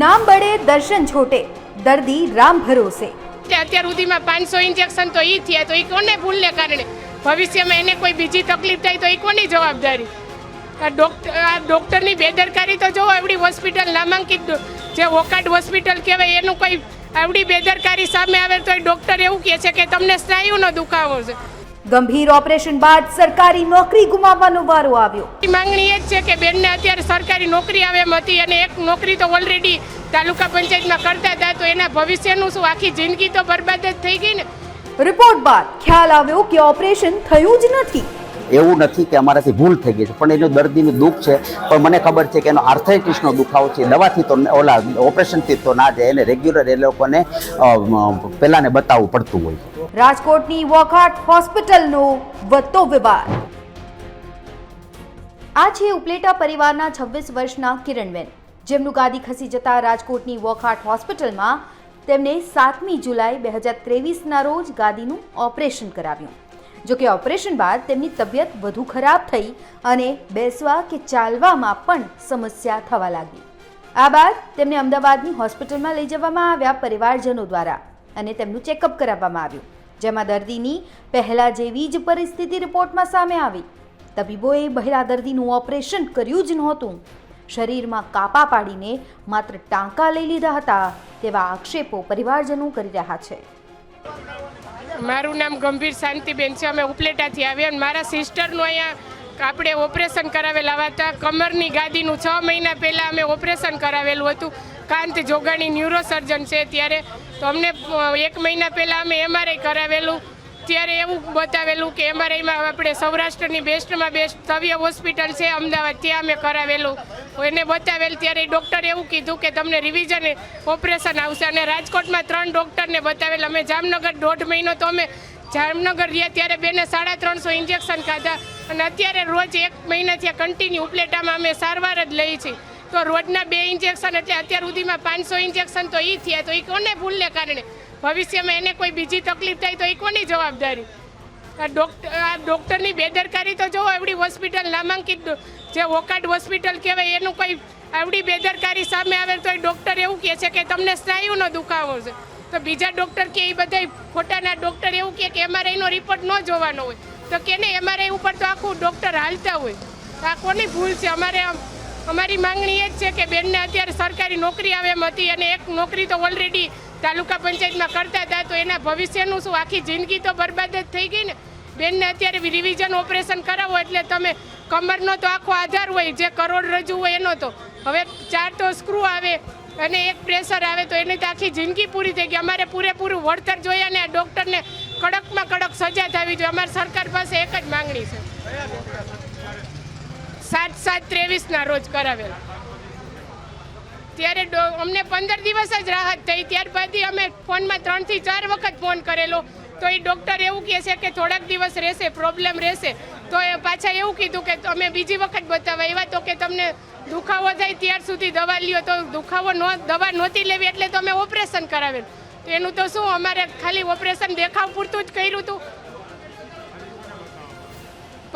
નામ બળે દર્શન છોટે, દર્દી રામ ભરોસે. અત્યાર સુધીમાં પાંચસો ઇન્જેક્શન તો ઈ થયા, તો એ કોને ભૂલને કારણે? ભવિષ્યમાં એને કોઈ બીજી તકલીફ થાય તો એ કોની જવાબદારી? આ ડોક્ટર આ ડૉક્ટરની બેદરકારી તો જોવો, એવડી હોસ્પિટલ નામાંકિત જે વોકાટ હોસ્પિટલ કહેવાય, એનું કોઈ આવડી બેદરકારી સામે આવે તો એ ડૉક્ટર એવું કહે છે કે તમને સ્નાયુનો દુખાવો છે. ગંભીર ઓપરેશન બાદ સરકારી નોકરી ગુમાવવાનો વારો આવ્યો. માંગણી એ જ છે કે બેનને અત્યારે સરકારી નોકરી આવે એમ હતી અને એક નોકરી તો ઓલરેડી તાલુકા પંચાયતમાં કરતા હતા તો એના ભવિષ્યનું શું? આખી જિંદગી તો બરબાદ જ થઈ ગઈ ને. રિપોર્ટ બાદ ખ્યાલ આવ્યો કે ઓપરેશન થયું જ નથી. એવું નથી કે અમારાથી ભૂલ થઈ ગઈ છે પણ એનું દર્દીનું દુઃખ છે પણ મને ખબર છે કે એનો આર્થરાઇટિસનો દુખાવો છે દવાથી તો ઓલા ઓપરેશનથી તો ના જાય એને રેગ્યુલર એ લોકોને પહેલાંને બતાવવું પડતું હોય છે. રાજકોટની વોકાટ હોસ્પિટલનો વધતો વિવાદ. આ છે ઉપલેટા પરિવારના છવ્વીસ વર્ષના કિરણબેન જેમનું ગાદી ખસી જતા રાજકોટની વોખાટ હોસ્પિટલમાં તેમને સાતમી જુલાઈ બે હજાર ત્રેવીસના રોજ ગાદીનું ઓપરેશન કરાવ્યું. જો કે ઓપરેશન બાદ તેમની તબિયત વધુ ખરાબ થઈ અને બેસવા કે ચાલવામાં પણ સમસ્યા થવા લાગી. આ બાદ તેમને અમદાવાદની હોસ્પિટલમાં લઈ જવામાં આવ્યા પરિવારજનો દ્વારા અને તેમનું ચેકઅપ કરાવવામાં આવ્યું. જેમાં દર્દીની પહેલા જેવી જ પરિસ્થિતિ રિપોર્ટમાં સામે આવી. તબીબોએ બહેરા દર્દીનું ઓપરેશન કર્યું જ નહોતું. શરીરમાં કાપા પાડીને માત્ર ટાંકા લઈ લીધા હતા તેવા આક્ષેપો પરિવારજનો કરી રહ્યા છે. મારું નામ ગંભીર શાંતિબેન છે. અમે ઉપલેટાથી આવ્યા અને મારા સિસ્ટરનું અહીંયા આપણે ઓપરેશન કરાવેલા હતા. કમરની ગાદીનું છ મહિના પહેલાં અમે ઓપરેશન કરાવેલું હતું. કાંત જોગાણી ન્યુરોસર્જન છે ત્યારે તો અમને એક મહિના પહેલાં અમે એમઆરઆઈ કરાવેલું. ત્યારે એવું બતાવેલું કે એમઆરઆઈમાં આપણે સૌરાષ્ટ્રની બેસ્ટમાં બેસ્ટ તવ્ય હોસ્પિટલ છે, અમદાવાદ, ત્યાં અમે કરાવેલું. એને બતાવેલ ત્યારે ડૉક્ટરે એવું કીધું કે તમને રિવિઝન ઓપરેશન આવશે અને રાજકોટમાં ત્રણ ડૉક્ટરને બતાવેલ. અમે જામનગર દોઢ મહિનો તો અમે જામનગર રહ્યા ત્યારે બેને સાડા ત્રણસો ઇન્જેક્શન ખાધા. અને અત્યારે રોજ એક મહિનાથી કન્ટિન્યુ ઉપલેટામાં અમે સારવાર જ લઈએ છીએ. તો રોજના બે ઇન્જેક્શન એટલે અત્યાર સુધીમાં પાંચસો ઇન્જેક્શન તો એ થયા. તો એ કોને ભૂલને કારણે? ભવિષ્યમાં એને કોઈ બીજી તકલીફ થાય તો એ કોની જવાબદારી? આ ડોક્ટર આ ડૉક્ટરની બેદરકારી તો જોવો, એવડી હોસ્પિટલ નામાંકિત જે ઓકાડ હોસ્પિટલ કહેવાય, એનું કોઈ આવડી બેદરકારી સામે આવે તો એ ડૉક્ટર એવું કહે છે કે તમને સ્નાયુનો દુખાવો છે. તો બીજા ડૉક્ટર કે એ બધા ખોટાના ડૉક્ટર એવું કહે કે એમઆરઆઈનો રિપોર્ટ ન જોવાનો હોય. તો કે ને એમઆરઆઈ ઉપર તો આખું ડૉક્ટર હાલતા હોય. આ કોની ભૂલ છે? અમારે આમ- અમારી માંગણી એ જ છે કે બેનને અત્યારે સરકારી નોકરી આવે એમ હતી અને એક નોકરી તો ઓલરેડી તાલુકા પંચાયતમાં કરતા હતા, તો એના ભવિષ્યનું શું? આખી જિંદગી તો બરબાદ જ થઈ ગઈ ને? બેનને અત્યારે રિવિઝન ઓપરેશન કરાવો એટલે તમે કમરનો તો આખો આધાર હોય, જે કરોડરજ્જુ હોય એનો તો. હવે ચાર તો સ્ક્રૂ આવે અને એક પ્રેશર આવે તો એની તો આખી જિંદગી પૂરી થઈ ગઈ. અમારે પૂરેપૂરું વળતર જોઈએ અને આ ડૉક્ટરને કડકમાં કડક સજા થવી જોઈએ. અમારી સરકાર પાસે એક જ માંગણી છે. સાત સાત ત્રેવીસના રોજ કરાવેલા. ત્યારે અમને પંદર દિવસ જ રાહત થઈ. ત્યારબાદ અમે ફોનમાં ત્રણથી ચાર વખત ફોન કરેલો. તો એ ડૉક્ટર એવું કહે છે કે થોડાક દિવસ રહેશે, પ્રોબ્લેમ રહેશે. તો એ પાછા એવું કીધું કે અમે બીજી વખત બતાવવા એવા તો કે તમને દુખાવો થાય ત્યાર સુધી દવા લ્યો. તો દુખાવો નો દવા નહોતી લેવી એટલે તો અમે ઓપરેશન કરાવેલ. તો એનું તો શું, અમારે ખાલી ઓપરેશન દેખાવ પૂરતું જ કર્યું હતું.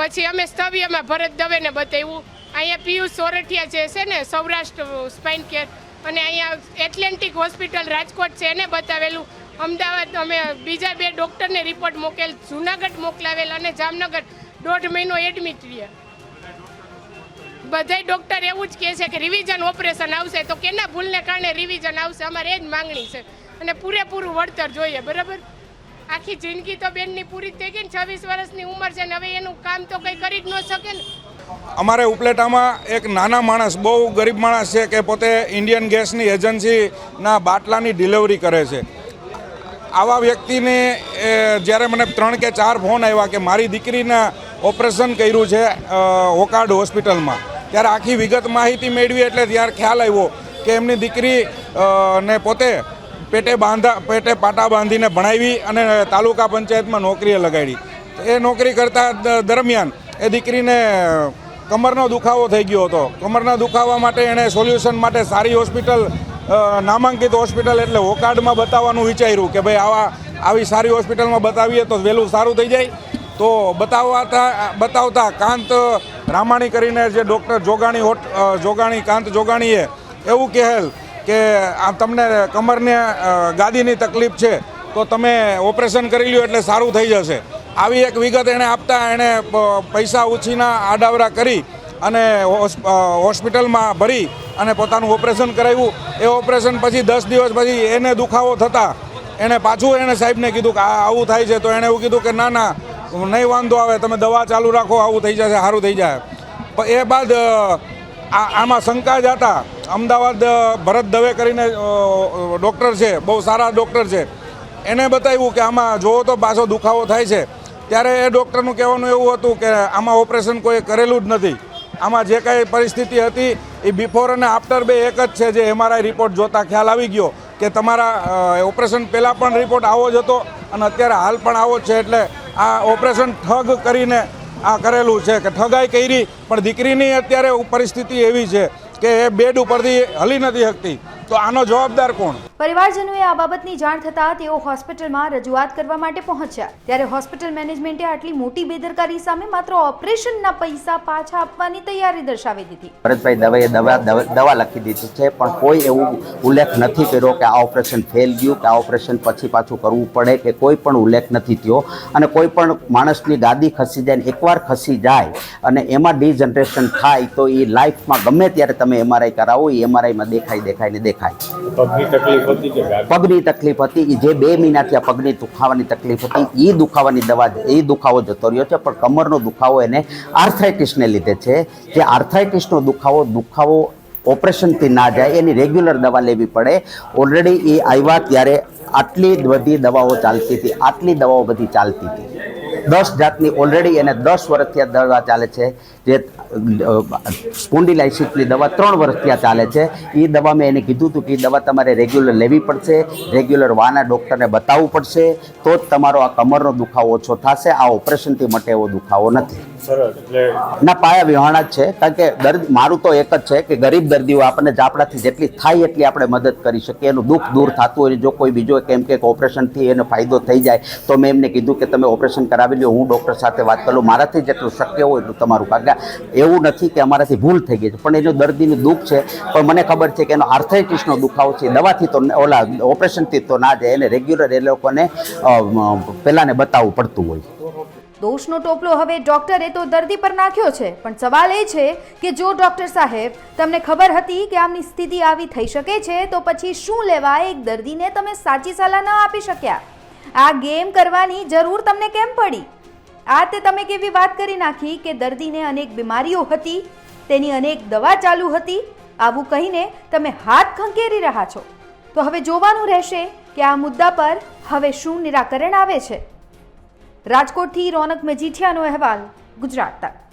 પછી અમે સ્થવ્યમાં ભરત દવેને બતાવ્યું. અહીંયા પિયુષ સોરઠિયા જે છે ને, સૌરાષ્ટ્ર સ્પાઇન કેર. અને અહીંયા એટલેન્ટિક હોસ્પિટલ રાજકોટ છે એને બતાવેલું. અમદાવાદ અમે બીજા બે ડૉક્ટરને રિપોર્ટ મોકેલ, જુનાગઢ મોકલાવેલ અને જામનગર દોઢ મહિનો એડમિટ રહ્યા. બધા ડૉક્ટર એવું જ કહે છે કે રિવિઝન ઓપરેશન આવશે તો કેના ભૂલને કારણે રિવિઝન આવશે? અમારે એ જ માંગણી છે. અને પૂરેપૂરું વળતર જોઈએ, બરાબર? આખી જિંદગી તો બેનની પૂરી થઈ ગઈ છવ્વીસ વર્ષની ઉંમર છે હવે એનું કામ તો કંઈ કરી જ ન શકે ને. અમારે ઉપલેટામાં એક નાના માણસ બહુ ગરીબ માણસ છે કે પોતે ઇન્ડિયન ગેસની એજન્સીના બાટલાની ડિલિવરી કરે છે. આવા વ્યક્તિને જ્યારે મને ત્રણ કે ચાર ફોન આવ્યા કે મારી દીકરીના ઓપરેશન કર્યું છે અ, હોકાર્ડ હોસ્પિટલમાં. ત્યારે આખી વિગત માહિતી મેળવી એટલે ત્યારે ખ્યાલ આવ્યો કે એમની દીકરી ને પોતે પેટે બાંધા, પેટે પાટા બાંધીને ભણાવી અને તાલુકા પંચાયતમાં નોકરીએ લગાડી. એ નોકરી કરતા દરમિયાન એ દીકરીને કમરનો દુખાવો થઈ ગયો હતો. કમરના દુખાવા માટે એણે સોલ્યુશન માટે સારી હોસ્પિટલ નામાંકિત હોસ્પિટલ એટલે હોકાર્ડમાં બતાવવાનું વિચાર્યું કે ભાઈ આવા, આવી સારી હોસ્પિટલમાં બતાવીએ તો વહેલું સારું થઈ જાય. તો બતાવતા બતાવતા કાંત રામાણી કરીને જે ડૉક્ટર જોગાણી હોટ જોગાણી, કાંત જોગાણીએ એવું કહેલ કે આ તમને કમરને ગાદીની તકલીફ છે, તો તમે ઓપરેશન કરી લ્યો એટલે સારું થઈ જશે. આવી એક વિગત એણે આપતા એણે પૈસા ઉછીના આડાવરા કરી અને હોસ્પિટલમાં ભરી અને પોતાનું ઓપરેશન કરાવ્યું. એ ઓપરેશન પછી દસ દિવસ પછી એને દુખાવો થતા એણે પાછું એણે સાહેબને કીધું કે આ આવું થાય છે, તો એણે એવું કીધું કે ના ના, નહીં વાંધો આવે, તમે દવા ચાલુ રાખો, આવું થઈ જશે, સારું થઈ જાય. એ બાદ આમાં શંકા જ હતા. અમદાવાદ ભરત દવે કરીને ડૉક્ટર છે, બહુ સારા ડૉક્ટર છે. એને બતાવ્યું કે આમાં જોવો તો પાછો દુખાવો થાય છે. ત્યારે એ ડૉક્ટરનું કહેવાનું એવું હતું કે આમાં ઓપરેશન કોઈ કરેલું જ નથી. આમાં જે કાંઈ પરિસ્થિતિ હતી, એ બિફોર અને આફ્ટર બે એક જ છે જે એમઆરઆઈ રિપોર્ટ જોતા ખ્યાલ આવી ગયો કે તમારા ઓપરેશન પહેલાં પણ રિપોર્ટ આવો જ હતો અને અત્યારે હાલ પણ આવો જ છે. એટલે આ ઓપરેશન ઠગ કરીને આ કરેલું છે કે ઠગાઈ કરી, પણ દીકરીની અત્યારે પરિસ્થિતિ એવી છે કે એ બેડ ઉપરથી હલી નથી શકતી. તો આનો જવાબદાર કોણ? પરિવારજનોએ આ બાબતની જાણ થતાં તેઓ હોસ્પિટલમાં રજૂઆત કરવા માટે પહોંચ્યા. ત્યારે હોસ્પિટલ મેનેજમેન્ટે આટલી મોટી બેદરકારી સામે માત્ર ઓપરેશનના પૈસા પાછા આપવાની તૈયારી દર્શાવી દીધી. ભરતભાઈ દવાએ દવા દવા લખી દીધી છે પણ કોઈ એવું ઉલ્લેખ નથી કર્યો કે આ ઓપરેશન ફેલ ગયું કે આ ઓપરેશન પછી પાછું કરવું પડે કે કોઈ પણ ઉલ્લેખ નથી થયો. અને કોઈ પણ માણસની ગાદી ખસી જાય ને એકવાર ખસી જાય અને એમાં ડિજનરેશન થાય તો એ લાઈફમાં ગમે ત્યારે તમે એમઆરઆઈ કરાવો એ એમઆરઆઈમાં દેખાય દેખાય ને દેખાય. પગની તકલીફ પગની તકલીફ હતી જે બે મહિનાથી આ પગની દુખાવાની તકલીફ હતી એ દુખાવાની દવા એ દુખાવો જતો રહ્યો છે, પણ કમરનો દુખાવો એને આર્થરાઇટિસને લીધે છે. જે આર્થરાઇટિસનો દુખાવો દુખાવો ઓપરેશનથી ના જાય, એની રેગ્યુલર દવા લેવી પડે. ઓલરેડી એ આવ્યા ત્યારે આટલી બધી દવાઓ ચાલતી હતી, આટલી દવાઓ બધી ચાલતી હતી. દસ જાતની ઓલરેડી એને દસ વર્ષથી આ દવા ચાલે છે. જે સ્પોન્ડિલાઇસિસની દવા ત્રણ વર્ષથી આ ચાલે છે. એ દવા મેં એને કીધું હતું કે એ દવા તમારે રેગ્યુલર લેવી પડશે. રેગ્યુલર વાના ડૉક્ટરને બતાવવું પડશે. તો જ તમારો આ કમરનો દુખાવો ઓછો થશે. આ ઓપરેશનથી મટે એવો દુખાવો નથી. ના પાયા વિહોણા જ છે, કારણ કે દર્દ મારું તો એક જ છે કે ગરીબ દર્દીઓ આપણને આપણાથી જેટલી થાય એટલી આપણે મદદ કરી શકીએ. એનું દુઃખ દૂર થતું હોય જો કોઈ બીજો કેમ કે ઓપરેશનથી એનો ફાયદો થઈ જાય, તો મેં એમને કીધું કે તમે ઓપરેશન કરાવી લો હું ડૉક્ટર સાથે વાત કરું. મારાથી જેટલું શક્ય હોય એટલું તમારું. કારણ એવું નથી કે અમારાથી ભૂલ થઈ ગઈ છે. પણ એનું દર્દીનું દુઃખ છે, પણ મને ખબર છે કે એનો આર્થેટિસનો દુખાવો છે દવાથી તો ઓલા ઓપરેશનથી તો ના જાય. એને રેગ્યુલર એ લોકોને પહેલાંને બતાવવું પડતું હોય. દોષનો ટોપલો હવે ડોક્ટરે તો દર્દી પર નાખ્યો છે, પણ સવાલ એ છે કે જો ડોક્ટર સાહેબ, તમને ખબર હતી કે આમની સ્થિતિ આવી થઈ શકે છે, તો પછી શું લેવા એક દર્દીને તમે સાચી સલાહ ન આપી શક્યા. આ ગેમ કરવાની જરૂર તમને કેમ પડી? આ તે તમે કેવી વાત કરી નાખી કે દર્દીને અનેક બીમારીઓ હતી, તેની અનેક દવા ચાલુ હતી? આવું કહીને તમે હાથ ખંકેરી રહ્યા છો. તો હવે જોવાનું રહેશે કે આ મુદ્દા પર હવે શું નિરાકરણ આવે છે. રાજકોટથી રોનક મેજીઠિયાનો અહેવાલ ગુજરાત તક.